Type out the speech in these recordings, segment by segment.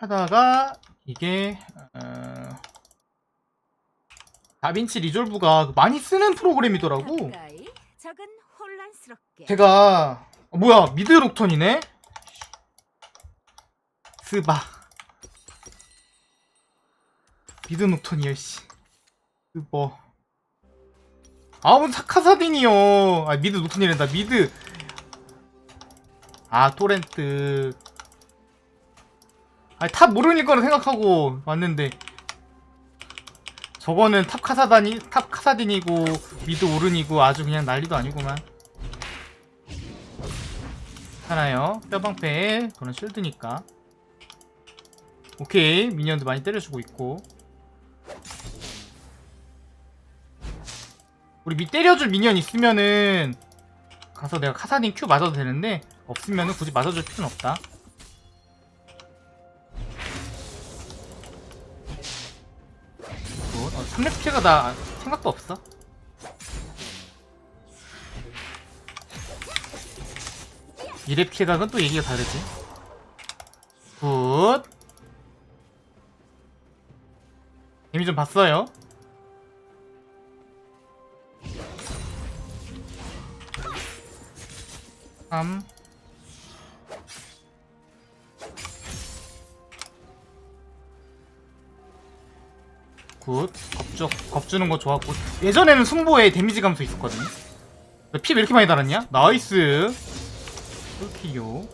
하다가 이게 어, 다빈치 리졸브가 많이 쓰는 프로그램이더라고. 제가 어, 뭐야 미드 록턴이네? 스바. 미드 록턴이야 씨. 스버. 아무 사카사딘이요. 아 미드 록턴이란다 미드. 아 토렌트 아탑 모르는 거라 생각하고 왔는데. 저거는 탑 카사단이 탑 카사딘이고 미드 오른이고 아주 그냥 난리도 아니구만. 하나요. 뼈방패 그런 쉴드니까. 오케이. 미니언도 많이 때려주고 있고. 우리 밑 때려줄 미니언 있으면은 가서 내가 카사딘 큐 맞아도 되는데 없으면은 굳이 맞아줄 필요는 없다 3렙 피해가 나 생각도 없어 이랩 피해각은 또 얘기가 다르지. 굿. 이미 좀 봤어요. 삼. 굿. 겁주, 겁주는 거 좋았고. 예전에는 승보에 데미지 감소 있었거든요. 피 왜 이렇게 많이 달았냐? 나이스. 그렇게요.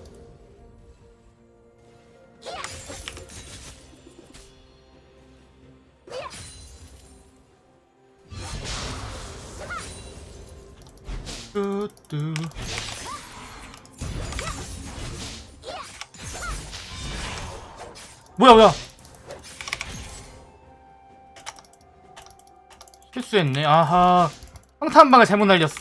뚜뚜. 뭐야 뭐야? 실수했네. 아하. 황타 한 방을 잘못 날렸어.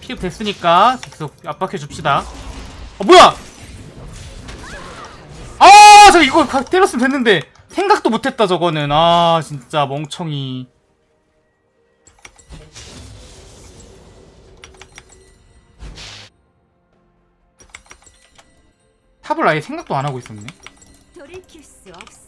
피흡 됐으니까 계속 압박해 줍시다. 어 뭐야? 아, 저 이거 가- 때렸으면 됐는데 생각도 못했다 저거는. 아, 진짜 멍청이. 탑을 아예 생각도 안 하고 있었네. 돌이킬 수 없어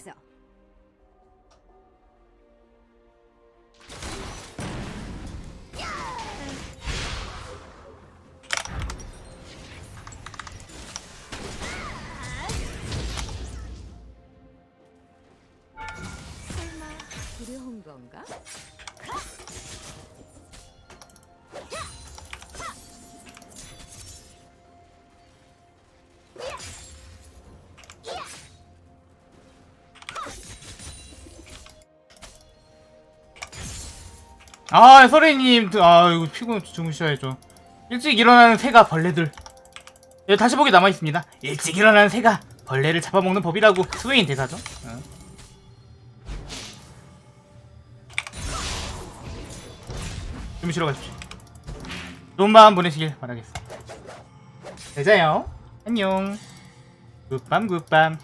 두려운 건가? 아, 서래님, 아, 이거 피곤 주무셔야죠. 일찍 일어나는 새가 벌레들. 예, 다시 보기 남아 있습니다. 일찍 일어나는 새가 벌레를 잡아먹는 법이라고 스웨인 대사죠. 어. 주무시러 가십시오. 좋은 밤 보내시길 바라겠습니다. 잘 자요. 안녕. 굿밤 굿밤.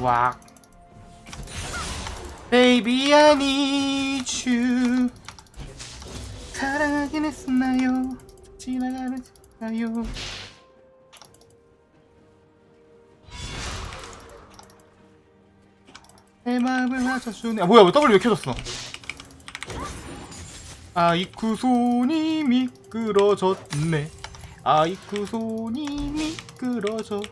왁. Baby I need you 사랑하긴 했었나요 지나가는 지나요 내 마음을 맞춰주네 아 뭐야 왜 W 왜 켜졌어? 아이쿠 손이 미끄러졌네. 아이쿠 손이 미끄러져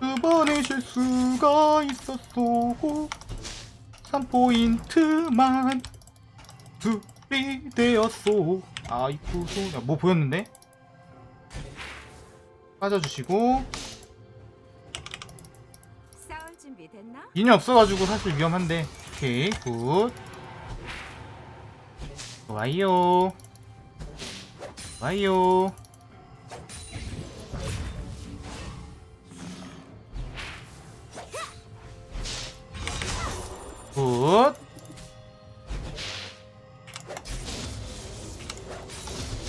두 번의 실수가 있었소 3포인트만 둘이 되었소 아이쿠 소야 뭐 보였는데? 빠져주시고 준비 됐나? 인이 없어가지고 사실 위험한데. 오케이 굿. 좋아요. 좋아요. 굿.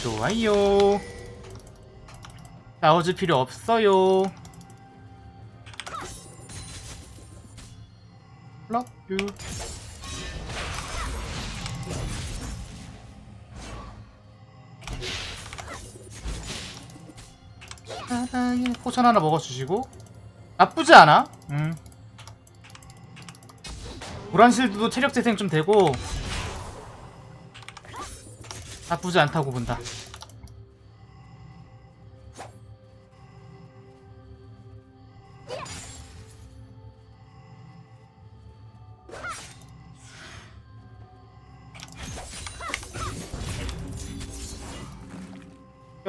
좋아요. 싸워줄 필요 없어요 you. 사랑의 포션 하나 먹어주시고 나쁘지 않아. 음. 보란 실드도 체력 재생 좀 되고 나쁘지 않다고 본다.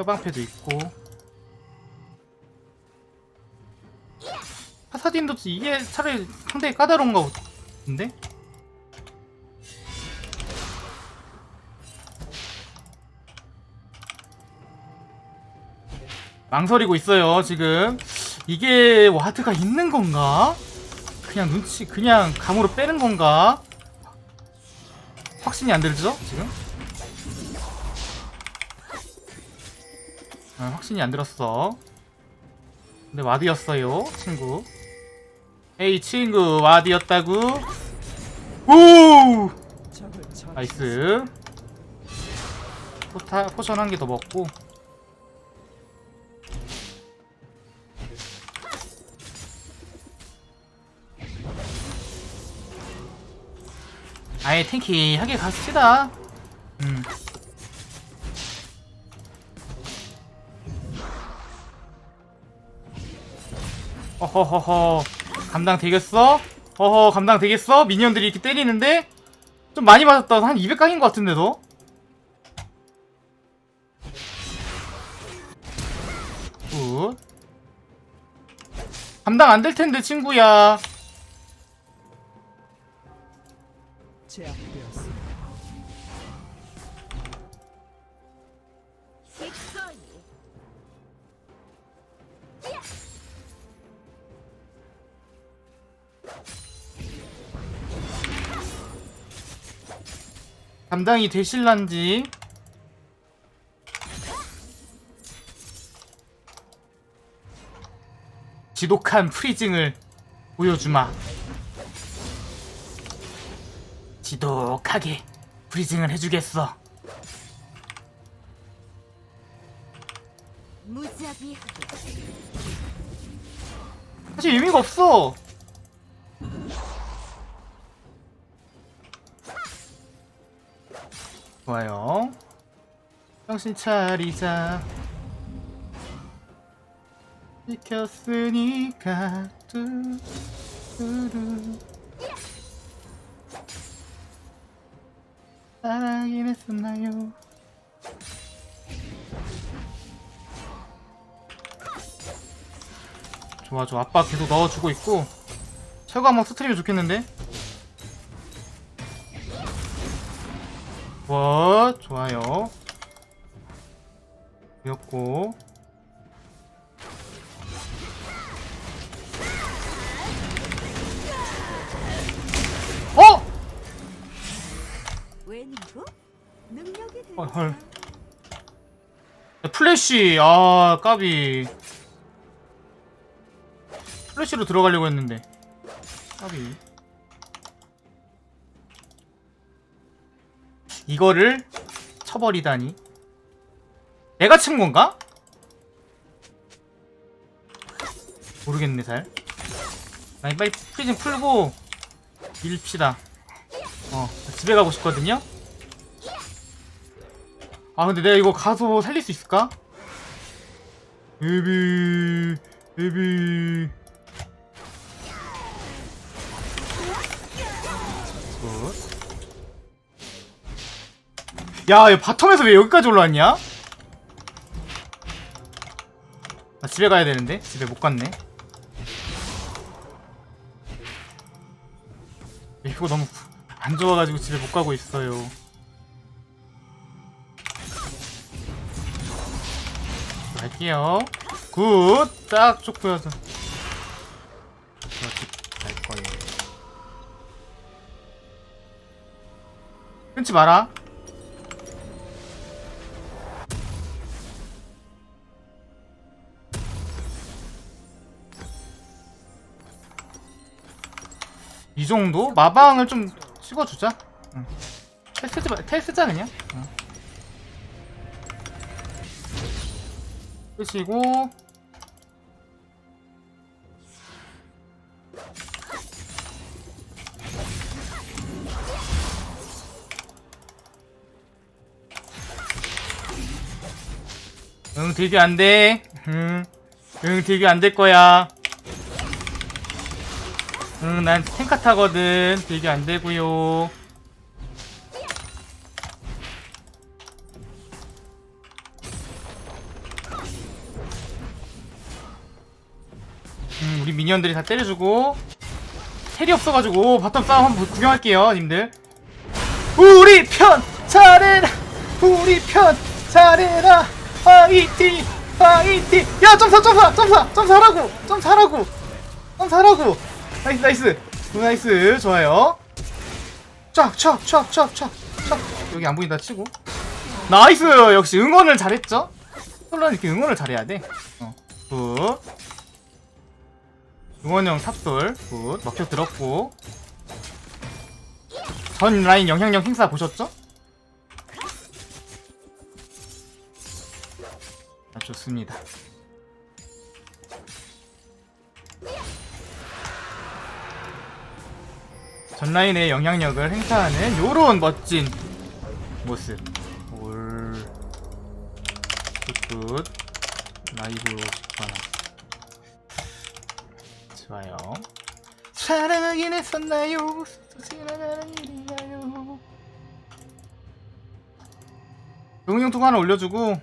뼈방패도 있고 파사딘도 이게 차라리 상당히 까다로운가 본데? 망설이고 있어요 지금 이게 와드가 있는 건가? 그냥 눈치 그냥 감으로 빼는 건가? 확신이 안 들죠 지금? 아, 확신이 안 들었어 근데 와드였어요 친구 에이 친구 와드였다고? 오! 나이스 포타, 포션 한 개 더 먹고 아예 탱키하게 갑시다 음. 어허허허 감당 되겠어? 어허 감당 되겠어? 미니언들이 이렇게 때리는데 좀 많이 맞았다 한 200강인 것 같은데도 굿 감당 안 될 텐데 친구야 제압되었습니다. 감당이 되실란지. 지독한 프리징을 보여주마. 지독하게 프리징을 해주겠어. 사실 의미가 없어 좋아요. 정신 차리자. 지켰으니까. 뚜루루 사랑이 했었나요? 좋아 좋아. 아빠 계속 넣어주고 있고. 최고 한번 터트리면 좋겠는데 와 좋아요. 되었고. 어! 어, 헐. 플래시. 아 까비. 플래시로 들어가려고 했는데. 까비 이거를 쳐버리다니. 내가 친 건가? 모르겠네 잘. 아니 빨리 프리즌 풀고 밀읍시다. 어 집에 가고 싶거든요? 아 근데 내가 이거 가서 살릴 수 있을까? 에비 에비 야, 얘 바텀에서 왜 여기까지 올라왔냐? 나 집에 가야 되는데 집에 못 갔네. 이거 너무 안 좋아가지고 집에 못 가고 있어요. 갈게요. 굿! 딱 거예요. 끊지 마라. 이 정도? 마방을 좀 찍어주자. 응. 텔 쓰자 그냥. 응. 끄시고 응 딜교 안돼 응, 응 딜교 안될 거야 응 난 탱카 타거든. 딜교 안 되고요. 음, 우리 미니언들이 다 때려주고. 텔이 없어가지고 바텀 싸움 한번 구경할게요 님들. 우리 편 잘해라! 우리 편 잘해라! 파이팅! 파이팅! 야 점사 점사 점사! 점사하라고! 점사하라고! 점사하라고 나이스 나이스. 오, 나이스. 좋아요. 쫙쫙쫙쫙쫙쫙. 여기 안 보인다 치고. 나이스! 역시 응원을 잘했죠? 솔로는 이렇게 응원을 잘해야 돼. 어, 굿. 응원형 탑솔 굿. 먹혀 들었고. 전 라인 영향력 행사 보셨죠? 아, 좋습니다 전 라인의 영향력을 행사하는 요런 멋진 모습 올 굿굿 라이브 직관함 좋아요. 사랑하긴 했었나요? 지나가는 일인가요? 통화 하나 올려주고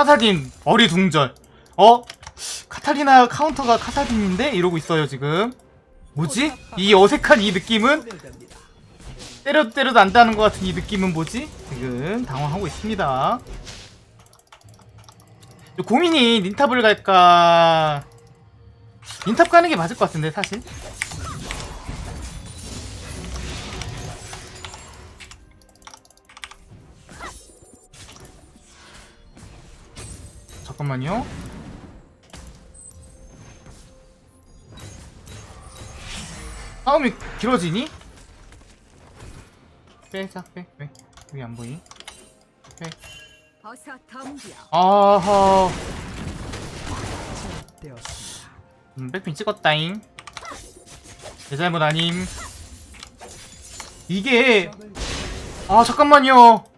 카사딘 어리둥절. 어? 카타리나 카운터가 카사딘인데 이러고 있어요 지금. 뭐지? 이 어색한 이 느낌은 때려도 때려도 안 다는 것 같은 이 느낌은 뭐지? 지금 당황하고 있습니다. 고민이 닌탑을 갈까? 닌탑 가는 게 맞을 것 같은데 사실. 잠깐만요. 싸움이 길어지니? 빼자 빼 빼. 여기 안 보이? 빼. 어서 덤벼 아하. 음, 백핀 찍었다잉. 내 잘못 아님. 이게 아 잠깐만요.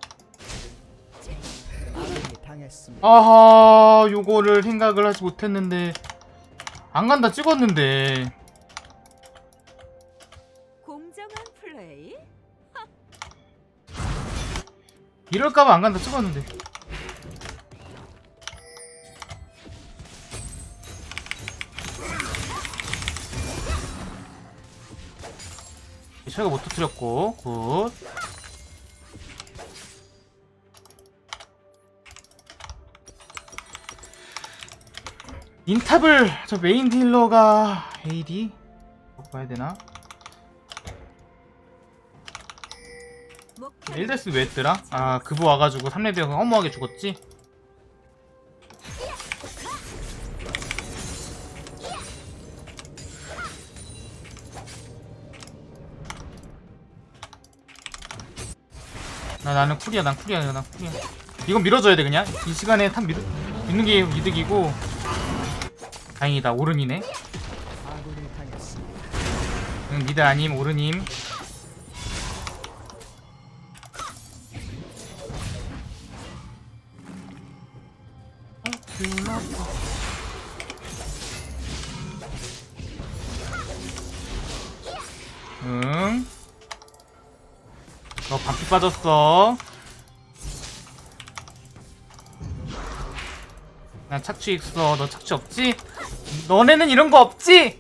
아하 요거를 생각을 하지 못했는데. 안 간다 찍었는데. 공정한 플레이? 이럴까봐 안 간다 찍었는데. 철가 못 터뜨렸고 굿 인탑을 저 메인 딜러가 AD 봐야 되나? 일데스 왜 했더라? 아 그부 와가지고 3레벨 허무하게 죽었지? 나 나는 쿨이야 난 쿨이야 난 쿨이야 이건 밀어줘야 돼 그냥 이 시간에 탑 밀, 밀는 게 이득이고 다행이다 오른이네. 응 미드 아님 오른임 응. 너 반피 빠졌어. 난 착취 있어. 너 착취 없지? 너네는 이런 거 없지?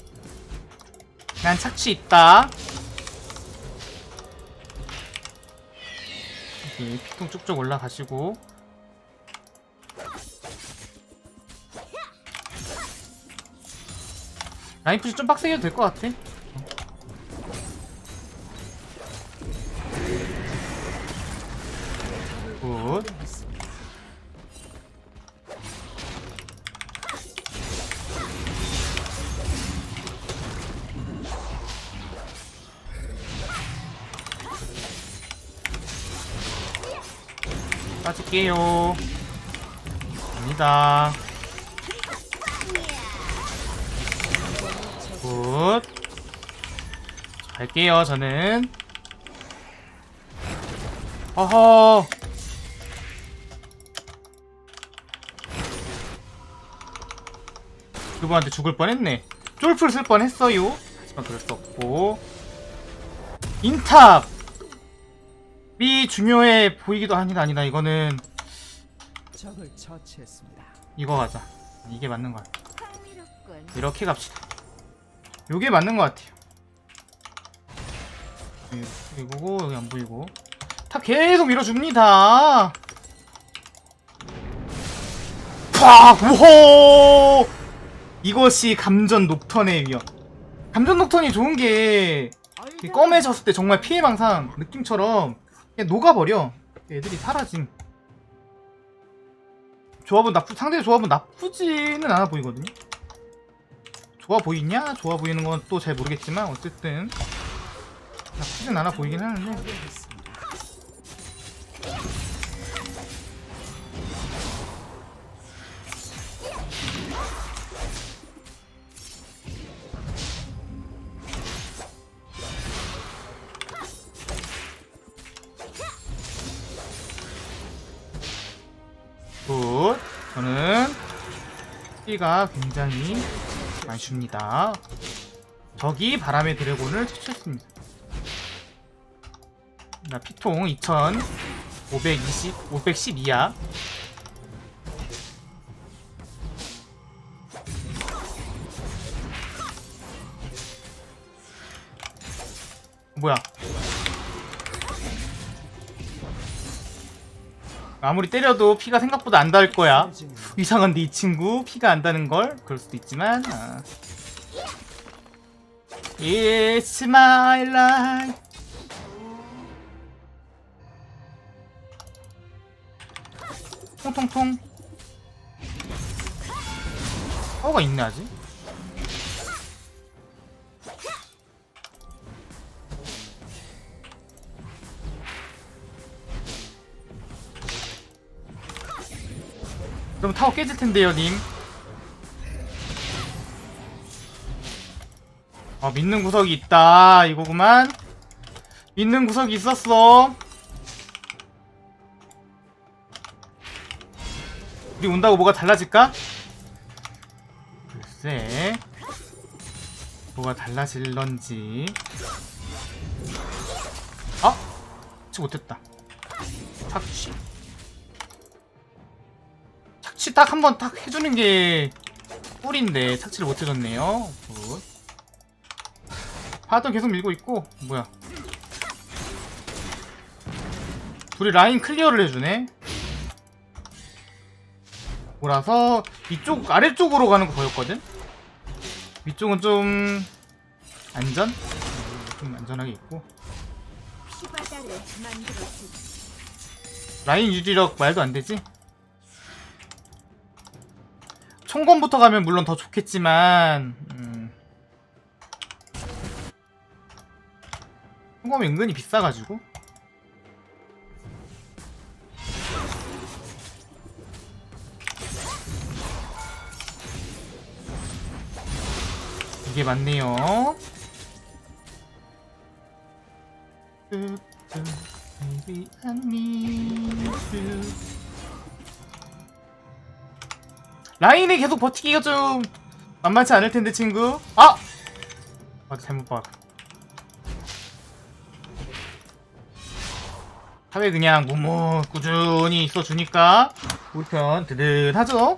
난 착취 있다. 여기 피통 쭉쭉 올라가시고. 라인 푸시 좀 빡세게 해도 될 것 같아. 갈게요, 저는. 어허. 그분한테 죽을 뻔했네. 쫄풀 쓸 뻔했어요. 하지만 그럴 수 없고. 인탑! 이 중요해 보이기도 아니다 아니다 이거는 적을 처치했습니다. 이거 가자 이게 맞는 것 같아 흥미롭군. 이렇게 갑시다 요게 맞는 것 같아요 이거고 여기 안 보이고. 다 계속 밀어줍니다. 팍! 우호! 이것이 감전 녹턴의 위험 감전 녹턴이 좋은 게이 검해졌을 때 정말 피해망상 느낌처럼 그냥 녹아버려. 애들이 사라짐. 조합은 나쁘 상대 조합은 나쁘지는 않아 보이거든요. 좋아 보이냐? 좋아 보이는 건 또 잘 모르겠지만 어쨌든 나쁘진 않아 보이긴 하는데. 굿. 저는 피가 굉장히 많이 줍니다. 적이 바람의 드래곤을 처치했습니다 나 피통 2520 512야. 뭐야? 아무리 때려도 피가 생각보다 안 닿을 거야. 이상한데 이 친구 피가 안 다는 걸? 그럴 수도 있지만 아. It's my life 통통통 파워가 있네 아직 그럼 타워 깨질 텐데요, 님. 아, 믿는 구석이 있다. 이거구만. 믿는 구석이 있었어. 우리 온다고 뭐가 달라질까? 글쎄. 뭐가 달라질런지. 아! 치 못했다. 착취. 착취 딱 한번 딱 해주는 게 꿀인데 착취를 못 해줬네요. 굿. 파도 계속 밀고 있고 뭐야? 둘이 라인 클리어를 해주네. 몰아서 이쪽 아래쪽으로 가는 거 보였거든. 위쪽은 좀 안전? 좀 안전하게 있고. 라인 유지력 말도 안 되지? 총검부터 가면 물론 더 좋겠지만 음. 총검이 은근히 비싸가지고 이게 맞네요. 라인이 계속 버티기가 좀 만만치 않을 텐데 친구. 아, 아 잘못 봐. 사회 그냥 뭐뭐 꾸준히 있어주니까 우리 편 든든하죠?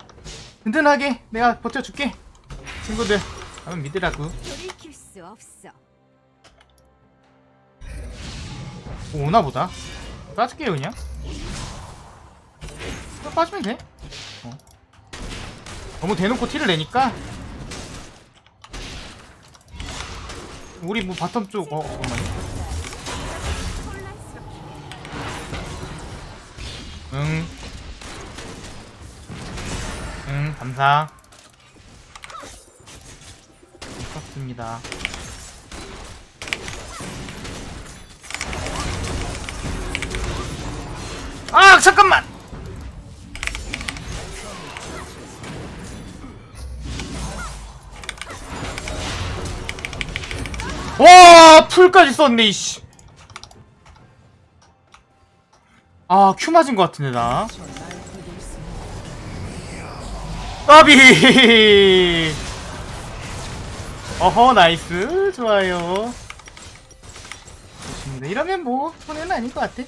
든든하게 내가 버텨줄게 친구들 한번 믿으라고 돌이킬 수 없어. 뭐 오나 보다. 빠질게요 그냥. 그냥 빠지면 돼. 어. 너무 대놓고 티를 내니까. 우리 뭐 바텀 쪽 어, 잠깐만요. 응. 응, 감사. 좋습니다. 아, 잠깐만! 와, 풀까지 썼네, 이씨. 아, 큐 맞은 것 같은데, 나. 까비! 어허, 나이스. 좋아요. 좋습니다. 이러면 뭐, 손해는 아닐 것 같아.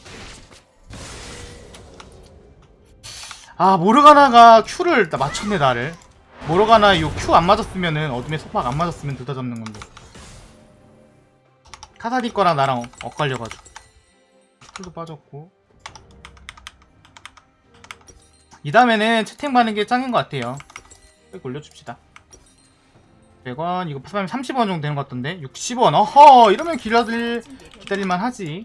아, 모르가나가 나- 맞췄네, 나를. 모르가나 이큐안 맞았으면은, 어둠의 소박 안 맞았으면 둘 다 잡는 건데. 카사디 거랑 나랑 어- 엇갈려가지고. 쿨도 빠졌고. 이 다음에는 채팅 받는 게 짱인 것 같아요. 백 올려줍시다. 100원, 이거 파면 30원 정도 되는 것 같던데? 60원, 어허! 이러면 기다릴, 기다릴만 하지.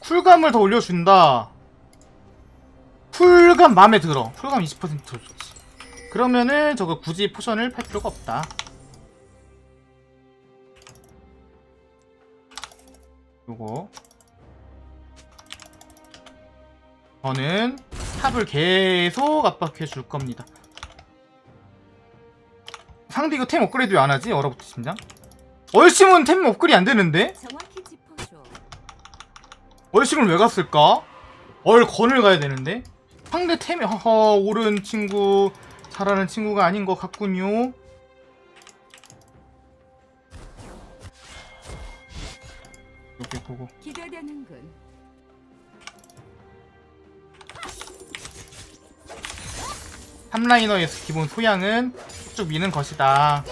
쿨감을 더 올려준다. 쿨감 마음에 들어. 쿨감 20%더 좋지. 그러면은 저거 굳이 포션을 팔 필요가 없다. 요거. 저는 탑을 계속 압박해 줄 겁니다. 상대 이거 템 업그레이드 왜 안 하지? 심장? 얼심은 템 업그레이드 안 되는데? 얼심을 왜 갔을까? 얼건을 가야 되는데? 상대 템이 허허 옳은 친구 잘하는 친구가 아닌 것 같군요. 이렇게 보고 기대되는군. 탑라이너에서 기본 소양은 쭉 미는 것이다.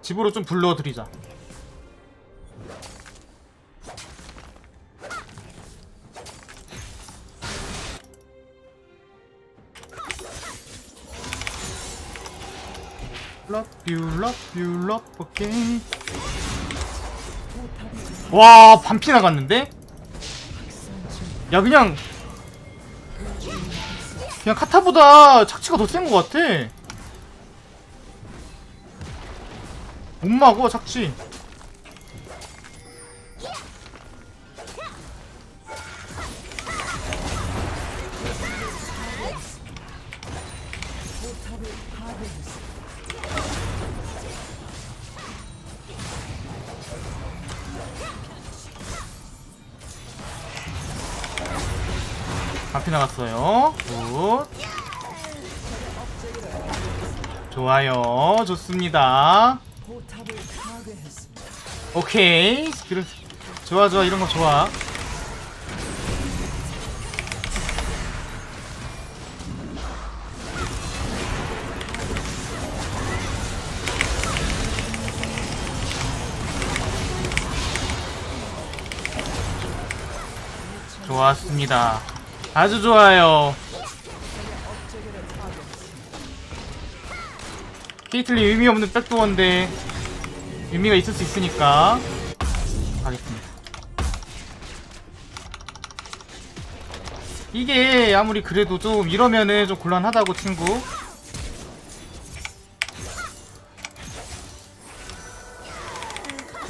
집으로 좀 불러드리자. Love you, love you, love again. 와, 반피 나갔는데? 야, 그냥. 그냥 카타보다 착취가 더 센 것 같아. 못 막어, 착취. 앞이 나갔어요. 굿. 좋아요. 좋습니다. 오케이. 그래. 좋아, 좋아. 이런 거 좋아. 좋았습니다. 아주 좋아요. 케이틀린 의미 없는 백도어인데 의미가 있을 수 있으니까 가겠습니다. 이게 아무리 그래도 좀 이러면은 좀 곤란하다고 친구.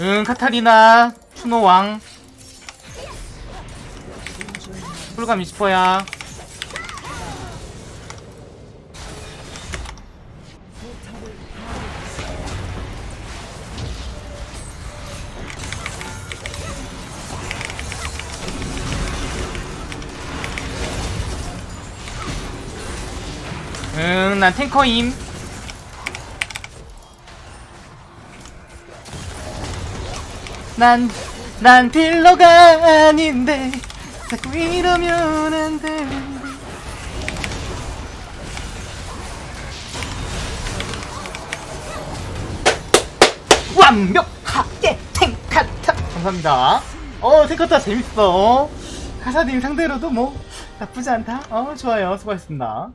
응 카타리나 추노왕 쿨감 20%야 응, 난 탱커임. 난, 난 딜러가 아닌데, 자꾸 이러면 안 되는데. 완벽하게 탱카타! 감사합니다. 어, 탱카타 재밌어. 가사딘 상대로도 뭐, 나쁘지 않다. 어, 좋아요. 수고하셨습니다.